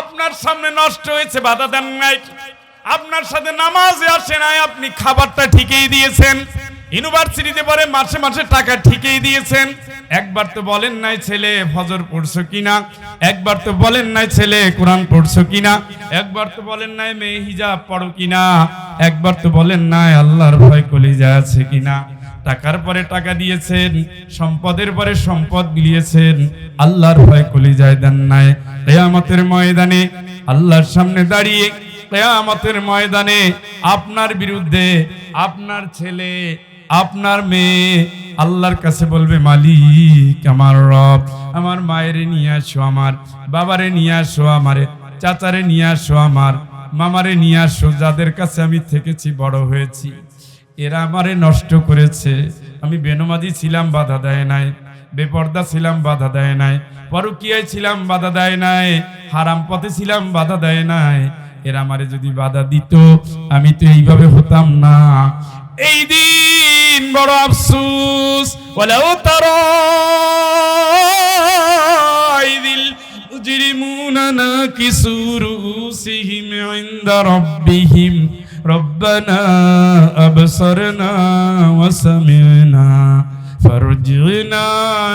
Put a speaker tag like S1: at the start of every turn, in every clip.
S1: আপনার সামনে নষ্ট হয়েছে, বাধা দেন নাই। আপনার সাথে নামাজে আসে নাই, আপনি খাবারটা ঠিকই দিয়েছেন। ইউনিভার্সিটিতে পরে মাসে মাসে টাকা ঠিকই দিয়েছেন। একবার তো বলেন নাই ছেলে, ফজর পড়ছো কিনা? একবার তো বলেন নাই ছেলে, কোরআন পড়ছো কিনা? একবার তো বলেন নাই মেয়ে হিজাব পড়ো কিনা? একবার তো বলেন নাই আল্লাহর ভয় কলিজা আছে কিনা? টাকার পরে টাকা দিয়েছেন, সম্পদের পরে সম্পদ বিলিয়েছেন আল্লাহর ভয় কলিজায় দেন নাই। কেয়ামতের ময়দানে আল্লাহর সামনে দাঁড়িয়ে কেয়ামতের ময়দানে আপনার বিরুদ্ধে আপনার ছেলে, আপনার মেয়ে আল্লাহর কাছে বলবে, মালিক, আমার রব, আমার মায়েরে নিয়ে আসো আমার, বাবারে নিয়ে আসো আমারে, চাচারে নিয়ে আসো আমার, মামারে নিয়ে আসো, যাদের কাছে আমি থেকেছি, বড় হয়েছি। এরা আমারে নষ্ট করেছে। আমি বেনমাদি ছিলাম, বাধা দেয় নাই। বেপর্দা ছিলাম, বাধা দেয় নাই। পরকিয়ায় ছিলাম, বাধা দেয় নাই। হারাম পথে ছিলাম, বাধা দেয় নাই। এরা আমারে যদি বাধা দিত, আমি তো এইভাবে হতাম না। এই দিন বড় আফসুস ওলাও তার মুজরিমুনা নাকিসু রুসিহিম ইনদা রাব্বিহিম। ربنا أبصرنا وسمعنا فارجعنا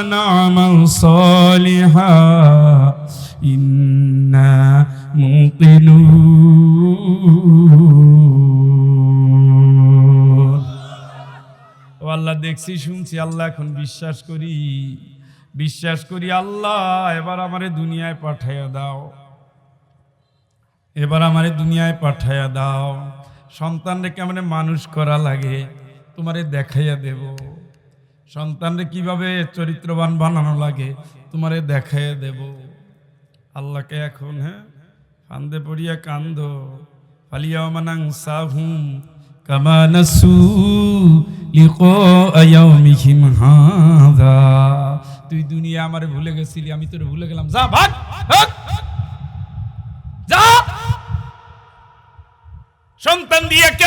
S1: نعمل صالحا إنا موقنون ও আল্লাহ দেখছি শুনছি আল্লাহ এখন বিশ্বাস করি বিশ্বাস করি আল্লাহ এবার আমারে দুনিয়ায় পাঠাইয়া দাও এবার আমারে দুনিয়ায় পাঠাইয়া দাও সন্তানরে কেমনে মানুষ করা লাগে, তোমারে দেখাইয়া দেব। সন্তানরে কীভাবে চরিত্রবান বানানো লাগে, তোমারে দেখাইয়া দেব। আল্লাহকে এখন হ্যাঁ কান্দে পড়িয়া কান্দ। ফালিয়া মানাং সাহুম কামা নাসু লিকো ইয়াউমিহিম হাযা। তুই দুনিয়া আমারে ভুলে গেছিলি, আমি তোরে ভুলে গেলাম। যা ভাগ ভাগ। যা সন্তান দিয়ে কি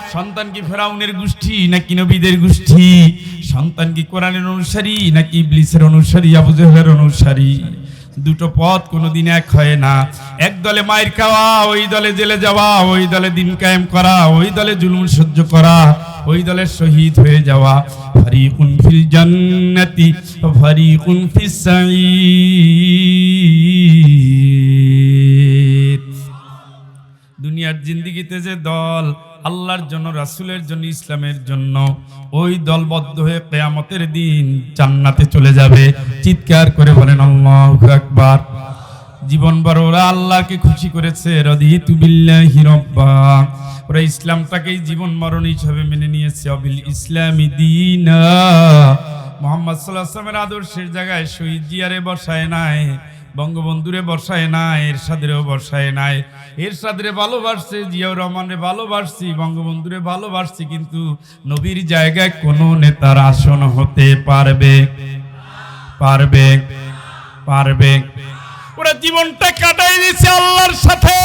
S1: সন্তান কি ফেরাউনের গোষ্ঠী নাকি নবীদের গোষ্ঠী? সন্তান কি কোরআনের অনুসারী নাকি ইবলিসের অনুসারী, আবু জেহেলের অনুসারী? দুটো পথ কোনোদিন এক হয় না। এক দলে মায়ের খাওয়া, ওই দলে জেলে যাওয়া, ওই দলে দিন কায়েম করা, ওই দলে জুলুম সহ্য করা, ওই দলের শহীদ হয়ে যাওয়া। ফারিকুন ফিল জান্নাতি, ফারিকুন ফিস সাঈদ। দুনিয়ার জিন্দিগিতে যে দল আল্লাহর জন্য, রাসূলের জন্য, ইসলামের জন্য, ওই দলবদ্ধ হয়ে কেয়ামতের দিন জান্নাতে চলে যাবে। চিৎকার করে বলেন, আল্লাহু আকবার। জীবন ওরা আল্লাহকে খুশি করেছে রব্বা। ওরা ইসলামটাকেই জীবন মরণ হিসাবে মেনে নিয়েছে, অবিল ইসলামী মোহাম্মদ সাল্লাহ আদর্শের জায়গায় শহীদ জিয়ারে বসায় নাই। বঙ্গবন্ধুরে বসায় নাই, এরশাদেরও বর্ষায় নাই। এরশাদের ভালোবাসছে, জিয়াউর রহমানের ভালোবাসছি, বঙ্গবন্ধুরে ভালোবাসছি, কিন্তু নবীর জায়গায় কোনো নেতার আসন হতে পারবে? পারবে? পারবে? ওরা জীবনটা কাটাই দিছে আল্লাহর সাথে।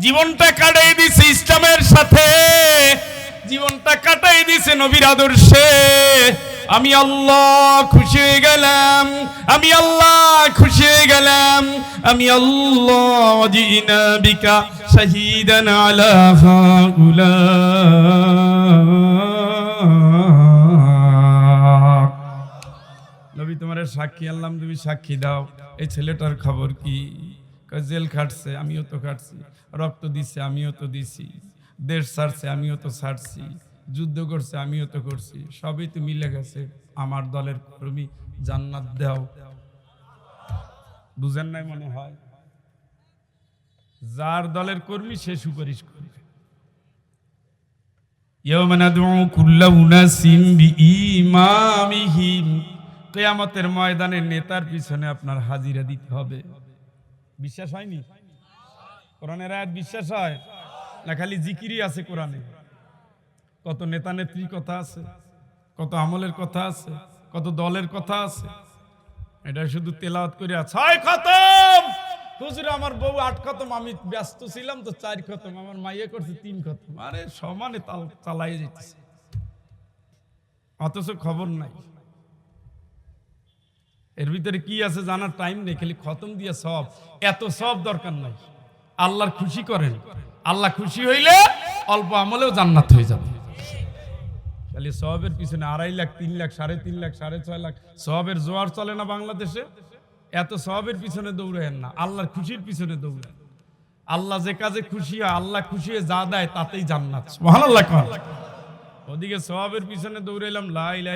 S1: জীবনটা কাটাই দিছে ইসলামের সাথে। জীবনটা কাটাই দিছে নবীর আদর্শে। আমি আল্লাহ খুশি হয়ে গেলাম। আমি আল্লাহ খুশি হয়ে গেলাম। আমি আল্লাহ জিনা বিকা তোমার সাক্ষী আনলাম তুমি সাক্ষী দাও। এই ছেলেটার খবর কি? জেল খাটছে, আমিও তো খাটছি। রক্ত দিচ্ছে আমিও তো দিছি। দেশ ছাড়ছে, আমিও তো ছাড়ছি। যুদ্ধ করছে, আমিও তো করছি। সবই তো মিলে গেছে। আমার দলের কর্মী জান্নাত দেও। বুঝেন নাই মনে হয়? যার দলের কর্মী সে সুপারিশ করে। কেয়ামতের ময়দানে নেতার পিছনে আপনার হাজিরা দিতে হবে। বিশ্বাস হয়নি? কোরআনের আয়াত বিশ্বাস হয়? না খালি জিকিরি আছে কোরআনে? কত নেতা নেত্রীর কথা আছে, কত আমলের কথা আছে, কত দলের কথা আছে। এটা শুধু তেলাওয়াত করে ছয় খতম। হুজুর, আমার বউ আট খতম, আমি ব্যস্ত ছিলাম তো চার খতম, আমার মাইয়ে করছে তিন খতম। আরে সমানে তাল চালাই যেতেছে অথচ খবর নাই। এর ভিতরে কি আছে জানার টাইম নেই, খালি খতম দিয়ে সব। এত সব দরকার নাই। আল্লাহর খুশি করেন। আল্লাহ খুশি হইলে অল্প আমলেও জান্নাত হয়ে যাবে। খালি সবের পিছনে আড়াই লাখ, তিন লাখ, সাড়ে তিন লাখ, সাড়ে ছয় লাখ, সবের জোয়ার চলে না বাংলাদেশে? এত সবের পিছনে দৌড়েন না, আল্লাহর খুশির পিছনে দৌড়েন। আল্লাহ যে কাজে খুশি হয়, আল্লাহ খুশি হয়ে যা দেয়, তাতেই জান্নাত। ওদিকে সওয়াবের পিছনে দৌড়াইলাম লাহুল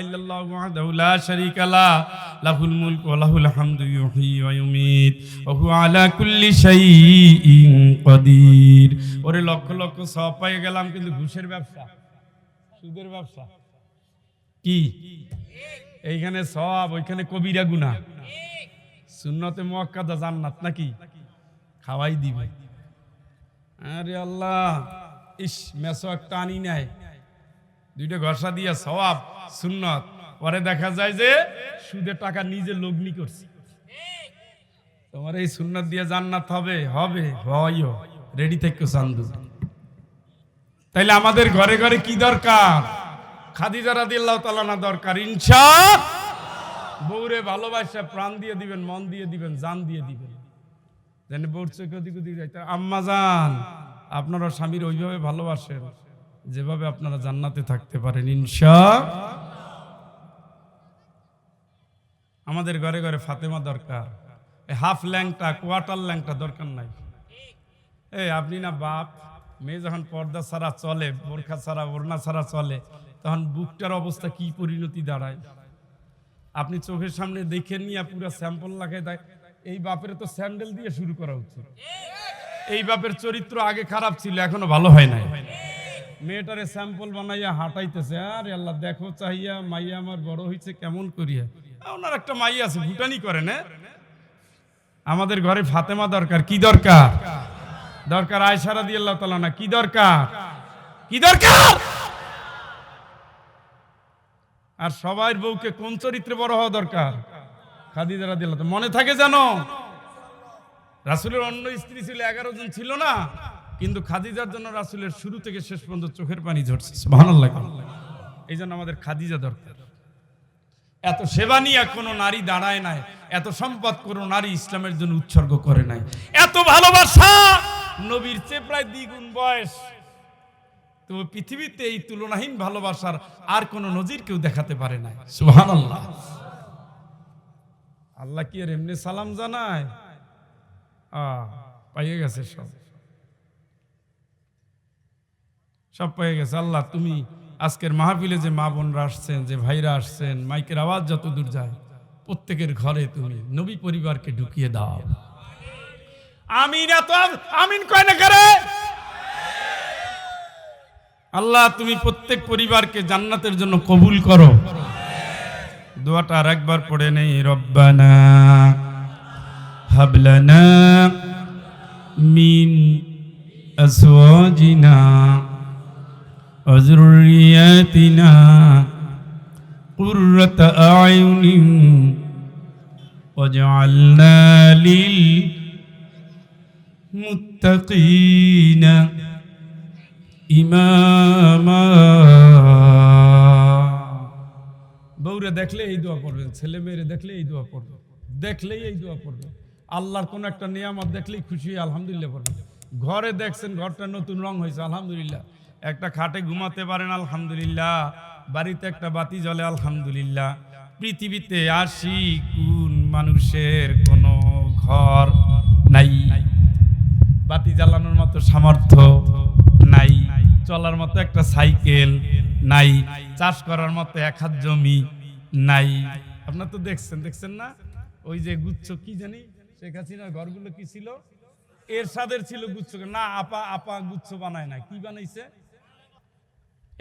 S1: আলা কুল্লি ওরে লক্ষ লক্ষ পেয়ে গেলাম, কিন্তু ঘুষের ব্যবসা। সুদের ব্যবসা। কি? এইখানে সওয়াব ওইখানে কবিরা গুনাহ সুন্নতে মুআক্কাদা জান্নাত নাকি? খাওয়াই দিবে। আরে আল্লাহ ইস মেসো একটা আনি নাই। দুইটা ঘষা দিয়া সওয়াব সুন্নত। পরে দেখা যায় যে সুদের টাকা নিজে লগ্নি করছি। তোমার এই সুন্নত দিয়ে জান্নাত হবে হবে হয়ও রেডি থেকে চান্দু তাইলে আমাদের ঘরে ঘরে কি দরকার? খাদিজা রাদিয়াল্লাহু তাআলা না দরকার? ইনশা বউরে ভালোবাসা, প্রাণ দিয়ে দিবেন, মন দিয়ে দিবেন, জান দিয়ে দিবেন। যেন বউর চোখে ওদিক ওদিক আম্মা জান, আপনারা স্বামীর ওইভাবে ভালোবাসেন, যেভাবে আপনারা জান্নাতে থাকতে পারেন, ইনশা আমাদের ঘরে ঘরে ফাতেমা দরকার। হাফ ল্যাংটা, কোয়ার্টার ল্যাংটা দরকার নাই। এই, আপনি না বাপ? মেয়ে যখন পর্দা ছাড়া চলে, বোরখা ছাড়া, ওড়না ছাড়া চলে, তখন বুকটার অবস্থা কি পরিণতি দাঁড়ায়? আপনি চোখের সামনে দেখে নিয়ে পুরো স্যাম্পল লাগাই দেয়। এই বাপের তো স্যান্ডেল দিয়ে শুরু করা উচিত। এই বাপের চরিত্র আগে খারাপ ছিল, এখনও ভালো হয় নাই। মেয়েটারে স্যাম্পল বানাইয়া হাঁটাইতেছে, আরে আল্লাহ, দেখো চাহিয়া, মাইয়া আমার বড় হইছে, কেমন করিয়া? ওনার একটা মাইয়া আছে, ভুটানি করে না আমাদের ঘরে ফাতেমা দরকার, কি দরকার? দরকার আয়সারা দিয়ে আল্লাহ তালা না কি দরকার? কি দরকার? আর সবার বউকে কোন চরিত্রে বড় হওয়া দরকার? খাদিজারা দিল মনে থাকে জানো রাসুলের অন্য স্ত্রী ছিল, এগারো জন ছিল না, কিন্তু খাদিজার জন্য রাসুলের শুরু থেকে শেষ পর্যন্ত চোখের পানি ঝরছে। সুবহানাল্লাহ। এই জন্য আমাদের খাদিজা দরকার। এত সেবা নিয়ে কোনো নারী দাঁড়ায় নাই, এত সম্পদ কোনো নারী ইসলামের জন্য উৎসর্গ করে নাই। এত ভালোবাসা নবীর চেয়ে প্রায় দ্বিগুণ বয়স। তো পৃথিবীতে এই তুলনাহীন ভালোবাসার আর কোনো নজির কেউ দেখাতে পারে নাই। সুবহানাল্লাহ। আল্লাহ আল্লাহ কি আর এমনি সালাম জানায়? পাইয়ে গেছে সব। সব পেয়ে গেছে। আল্লাহ, তুমি আজকের মাহফিলে যে মা বোনরা আসছেন, যে ভাইরা আসছেন, মাইকের আওয়াজ যত দূর যায়, প্রত্যেকের ঘরে তুমি নবী পরিবারকে ঢুকিয়ে দাও। আমিন এত আমিন কয় না করে আল্লাহ তুমি প্রত্যেক পরিবারকে জান্নাতের জন্য কবুল করো দোয়াটা আর একবার পড়ে নেই রব্বানা হাবলানা মিন أزواجنا وذرياتنا قرة أعين واجعلنا للمتقين ইমামা বউরে দেখলে এই দোয়া পড়বেন, ছেলে মেয়েরে দেখলে এই দোয়া পড়বে দেখলেই এই দোয়া পড়বে আল্লাহর কোন একটা নিয়ামত দেখলেই খুশি আলহামদুলিল্লাহ পড়বে ঘরে দেখছেন ঘরটা নতুন রং হয়েছে, আলহামদুলিল্লাহ। একটা খাটে ঘুমাতে পারেন, আলহামদুলিল্লাহ। বাড়িতে একটা বাতি জ্বলে, আলহামদুলিল্লাহ। পৃথিবীতে আশি কোন মানুষের কোনো ঘর নাই। বাতি জ্বালানোর মতো সামর্থ্য নাই, চলার মতো একটা সাইকেল নাই, চাষ করার মতো এক হাত জমি নাই। আপনার তো দেখছেন দেখছেন না? ওই যে গুচ্ছ, কি জানি? শেখ হাসিনার ঘরগুলো কি ছিল? এর সাদের ছিল গুচ্ছ। না, আপা আপা গুচ্ছ বানায় না কি বানাইছে?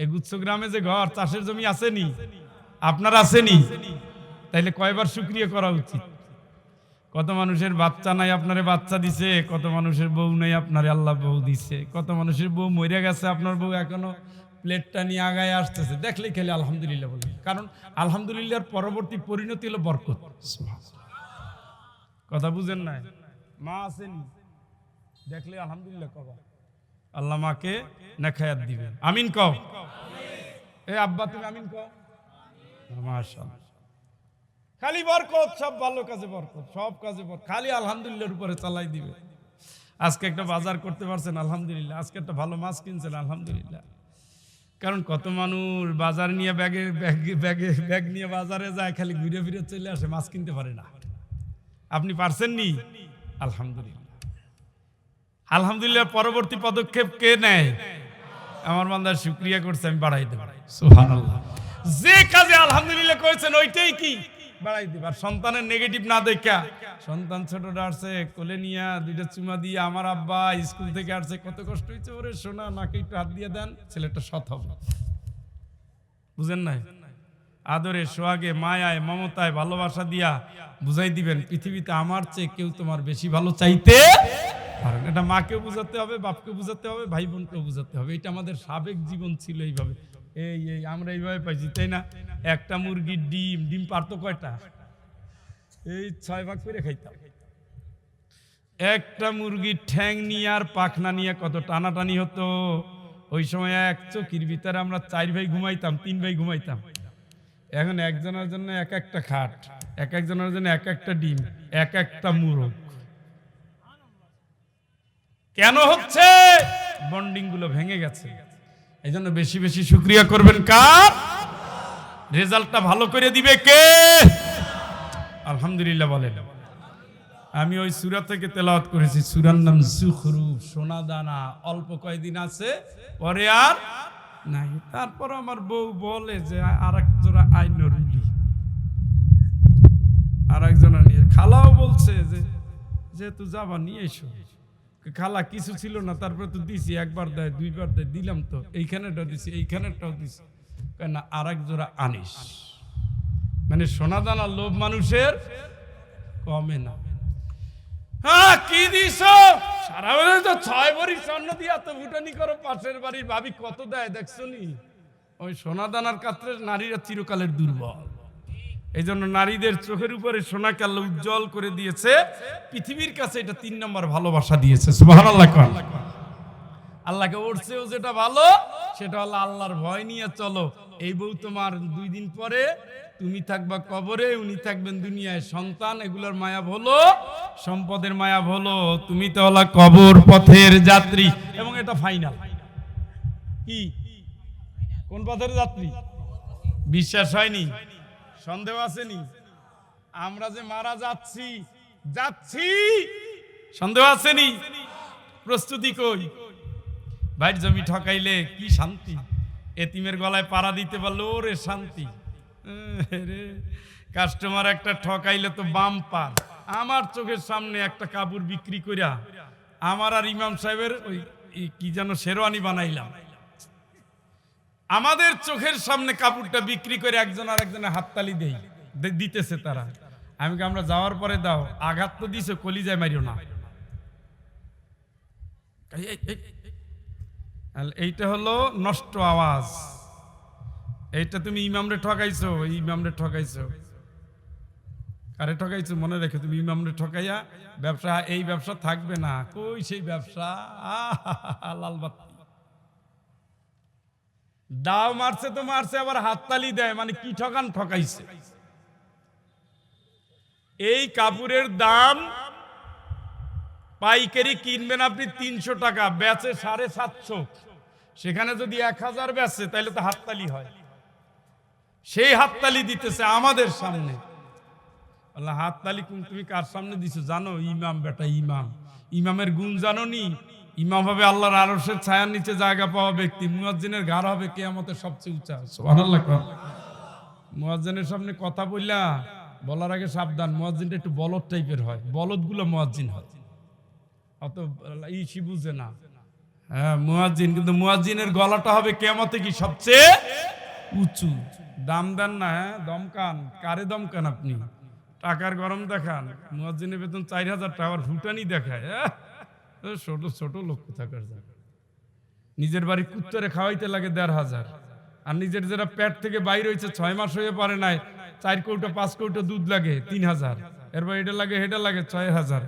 S1: এই গুচ্ছ গ্রামে যে ঘর, চাষের জমি আসেনি, আপনার আসেনি, তাইলে কয়বার শুক্রিয়া করা উচিত? কত মানুষের বাচ্চা নাই আপনারে বাচ্চা দিছে, কত মানুষের বউ নাই আপনারে আল্লাহ বউ দিছে, কত মানুষের বউ মরে গেছে আপনার বউ এখনও প্লেটটা নিয়ে আগায় আসতেছে। দেখলে খেলে আলহামদুলিল্লাহ বলি। কারণ আলহামদুলিল্লাহর পরবর্তী পরিণতি হলো বরকত। কথা বুঝেন নাই? মা আসেনি দেখলে আলহামদুলিল্লাহ কবা। আল্লাহ মাকে নেখায়াত দিবেন। আমিন কও। এ আব্বা, তুমি আমিন কও? মাশাআল্লাহ। খালি বরকত, সব ভালো কাজে বরকত, সব কাজে বরকত। খালি আলহামদুলিল্লাহর উপরে চালাই দিবে। আজকে একটা বাজার করতে পারছেন, আলহামদুলিল্লাহ। আজকে একটা ভালো মাছ কিনছেন, আলহামদুলিল্লাহ। কারণ কত মানুষ বাজার নিয়ে ব্যাগে ব্যাগে ব্যাগে, ব্যাগ নিয়ে বাজারে যায়, খালি ঘুরে ফিরে চলে আসে, মাছ কিনতে পারে না। আপনি পারছেন নি? আলহামদুলিল্লাহ। আলহামদুলিল্লাহ, পরবর্তী পদক্ষেপ কে নেয়? আমার বান্দার শুক্রিয়া করছে, আমি বাড়াই দেব। সুবহানাল্লাহ। যে কাজে আলহামদুলিল্লাহ করেছেন, ওইটাই কি? বাড়াই দেব। আর সন্তানের নেগেটিভ না দেখা। সন্তান আসছে, কোলে নিয়া দুইটা চুমা দিয়ে আমার আব্বা স্কুল থেকে আসছে, কত কষ্ট হয়েছে ওরে একটু হাত দিয়ে দেন, ছেলেটা সৎ হবে। বুঝেন নাই? আদরে, সোহাগে, মায়ায়, মমতায় ভালোবাসা দিয়া বুঝাই দিবেন, পৃথিবীতে আমার চেয়ে কেউ তোমার বেশি ভালো চাইতে। এটা মাকে বুঝাতে হবে বাপকে বুঝাতে হবে ভাই বোনকে বুঝাতে হবে। এটা আমাদের সাবেক জীবন ছিল এইভাবে। এই এই, আমরা এইভাবে পাইছি, তাই না? একটা মুরগির ডিম ডিম পারতো কয়টা? এই ছয় ভাগ করে খাইতাম। একটা মুরগির ঠ্যাং নিয়ে আর পাখনা নিয়ে কত টানাটানি হতো। ওই সময় এক চকির ভিতরে আমরা চার ভাই ঘুমাইতাম, তিন ভাই ঘুমাইতাম। এখন একজনের জন্য এক একটা খাট, এক একজনের জন্য এক একটা ডিম, এক একটা মুরগ। কেন হচ্ছে? বন্ডিংগুলো ভেঙে গেছে। এই জন্য বেশি বেশি শুক্রিয়া করবেন কার? রেজাল্টটা ভালো করে দিবে কে? আলহামদুলিল্লাহ বলেন। আমি ওই সুরা থেকে তেলাওয়াত করেছি, সুরার নাম জুখরুফ, সোনা দানা, অল্প কয়দিন আছে, পরে আর নাই। তারপর আমার বউ বলে যে আর এক জোড়া আইনরুলি আর একজনা নিয়ে খালাও বলছে যে, যেহেতু যাবা, নিয়ে এসো। খালা কিছু ছিল না, তারপরে তো দিছি, একবার দেয়, দুইবার দেয়, দিলাম তো এইখানেটাও দিছি এইখানেটাও দিছি। কেন আর এক জোড়া আনিস। মানে সোনা দানা লোভ মানুষের কমে না। হ্যাঁ কি দিস সারা বেলা তো ছয় ভরি স্বর্ণ দিয়া তো ভুটানি করো, পাশের বাড়ির ভাবি কত দেয়, দেখছ নি? ওই সোনা দানার কাত্রে নারীরা চিরকালের দুর্বল। এই জন্য নারীদের চোখের উপরে সোনা কাল উজ্জ্বল করে দিয়েছে। পৃথিবীর কাছে এটা তিন নম্বর ভালোবাসা দিয়েছে। কোন। আল্লাহকে ওরছেও যেটা ভালো, সেটা হলো আল্লাহর ভয় নিয়ে চলো। এই বউ তোমার দুই দিন পরে তুমি থাকবা কবরে, উনি থাকবেন দুনিয়ায়। সন্তান, এগুলোর মায়া হলো, সম্পদের মায়া হলো। তুমি তো হলা কবর পথের যাত্রী, এবং এটা ফাইনাল কি? কোন পথের যাত্রী? বিশ্বাস হয়নি? সন্দেহ আসেনি? আমরা যে মারা যাচ্ছি যাচ্ছি! সন্দেহ আসেনি? প্রস্তুতি কই? বাইর জমি ঠকাইলে কি শান্তি? এতিমের গলায় পাড়া দিতে পারল, ওরে শান্তি। কাস্টমার একটা ঠকাইলে তো বাম পার। আমার চোখের সামনে একটা কাপড় বিক্রি করিয়া আমার আর ইমাম সাহেবের ওই কি যেন শেরওয়ানি বানাইলাম। আমাদের চোখের সামনে কাপড়টা বিক্রি করে একজন আর একজনের হাততালি দেই দিতেছে তারা। আমি আমরা যাওয়ার পরে দাও, আঘাত তো দিছে, কলিজায় মারিও না। এইটা হলো নষ্ট আওয়াজ। এইটা তুমি ইমামরে ঠকাইছো ইমামরে ঠকাইছো। আরে ঠকাইছো, মনে রেখে, তুমি ইমামরে ঠকাইয়া ব্যবসা, এই ব্যবসা থাকবে না। কই সেই ব্যবসা? লাল বাতি। দাও মারছে তো মারছে, আবার হাততালি দেয় মানে কি ঠকান ঠকাইছে। এই কাপড়ের দাম পাইকারি কিনবেন আপনি তিনশো টাকা, বেচে সাড়ে সাতশো। সেখানে যদি এক হাজার বেচে তাহলে তো হাততালি হয়। সেই হাততালি দিতেছে আমাদের সামনে। আল্লাহ, হাততালি তুমি কার সামনে দিছো? জানো, ইমাম বেটা, ইমাম। ইমামের গুণ জানো নি? ইমাম হবে আল্লাহর আরশের ছায়ার নিচে জায়গা পাওয়া ব্যক্তি, মুয়াজ্জিনের গার হবে কেয়ামতের সবচেয়ে উঁচা। সুবহানাল্লাহ মুয়াজ্জিনের সামনে কথা বললা বলার আগে সাবধান, মুয়াজ্জিনটা একটু বলদ টাইপের হয়, বলদগুলো মুয়াজ্জিন হয়। অত ইসি বুঝে না। হ্যাঁ মুয়াজ্জিন, কিন্তু মুয়াজ্জিনের গলাটা হবে কেমতে কি সবচেয়ে উঁচু। দাম দেন না হ্যাঁ দমকান। কারে দমকান আপনি? টাকার গরম দেখান। মুয়াজ্জিনের বেতন চার হাজার, টাকার ফুটানি দেখায় আহ! ছোট ছোট লোক থাকার জন্য নিজের বাড়ি কুত্তরে খাওয়াইতে লাগে দেড় হাজার। আর নিজের যারা পেট থেকে বাইরে হয়েছে ছয় মাস হয়ে পারে নাই, চার কৌটো, পাঁচ কৌটো দুধ লাগে, তিন হাজার। এরপর এটা লাগে এটা লাগে, ছয় হাজার।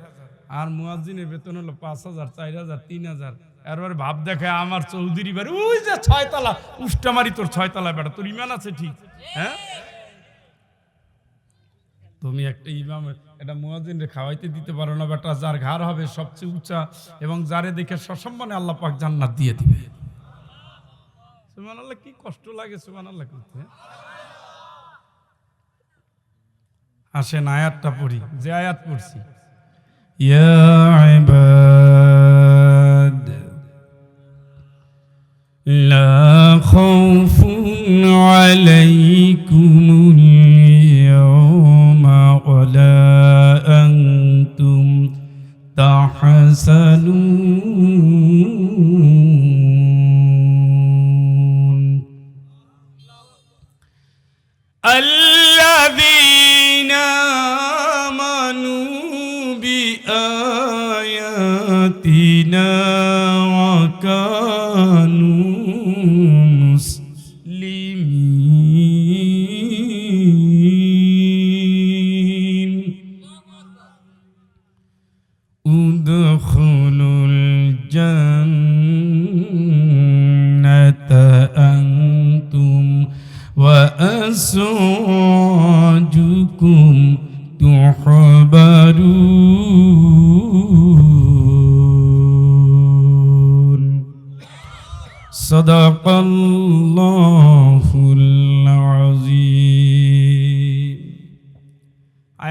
S1: আর মুয়াজ্জিনের বেতন হলো পাঁচ হাজার, চার হাজার, তিন হাজার। এরপরে ভাব দেখে আমার চৌধুরী বাড়ি, ওই যে ছয়তলা, উষ্টামারি তোর ছয়তলা বেটা, তোর ইমান আছে ঠিক হ্যাঁ? তুমি একটা ইমাম এটা মুয়াজিন রে খাওয়াইতে দিতে পারো না বেটা যার ঘর হবে সবচেয়ে উঁচা এবং যারে দেখে সসম্মানে আল্লাহ পাক জান্নাত দিয়ে দিবে সুমান আল্লাহ কি কষ্ট লাগে সুমান আল্লাহ করতে আসেন আয়াতটা পড়ি যে আয়াত পড়ছি ইয়া ইবাদ لا خوف عليكم lima.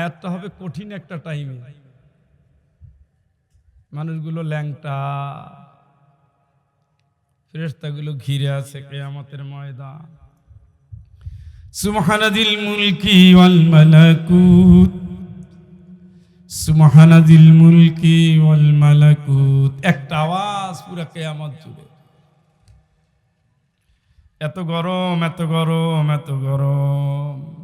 S1: আয়াতটা হবে কঠিন একটা টাইমে মানুষগুলো ল্যাংটা। ফেরেস্তাগুলো ঘিরে আছে কেয়ামতের ময়দান। সুবহানাদিল মুলকি ওয়াল মালাকুত। সুবহানাদিল মুলকি ওয়াল মালাকুত। একটা আওয়াজ পুরো কেয়ামত জুড়ে। এত গরম এত গরম এত গরম।